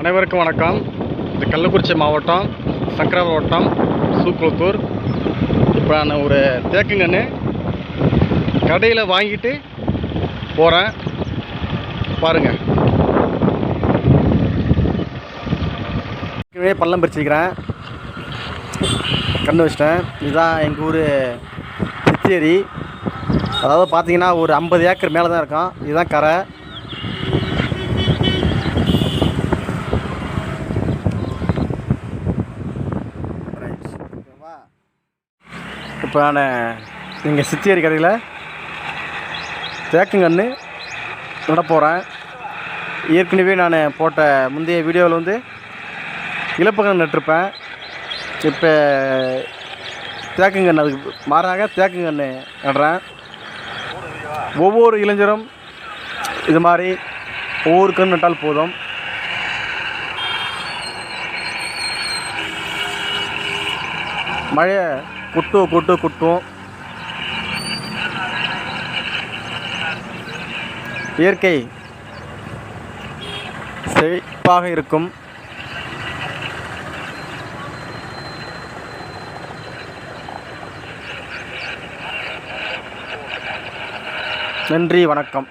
அனைவருக்கும் வணக்கம். இது கள்ளக்குறிச்சி மாவட்டம் சங்கராபுரம் வட்டம் சூக்குளத்தூர். இப்போ நான் ஒரு தேக்குங்கன்று கடையில் வாங்கிட்டு போகிறேன் பாருங்கள் பள்ளம் பறிச்சிருக்கிறேன். கண்ணு வச்சிட்டேன். இதுதான் எங்கள் ஊர் சித்தேரி. அதாவது பார்த்தீங்கன்னா ஒரு ஐம்பது ஏக்கர் மேலே தான் இருக்கும். இதுதான் கரை. இப்போ நான் எங்கள் சித்தியரி கடையில் தேக்கங்கன்று நட போகிறேன் ஏற்கனவே நான் போட்ட முந்தைய வீடியோவில் வந்து இழப்புகள் நட்டிருப்பேன். இப்போ தேக்கங்கன்று அதுக்கு மாறாக தேக்கங்கன்று நடுறேன். ஒவ்வொரு இளைஞரும் இது மாதிரி ஒவ்வொரு கன்று நட்டால் போதும். மழை குட்டு குட்டு குட்டும் இயற்கை செழிப்பாக இருக்கும். நன்றி வணக்கம்.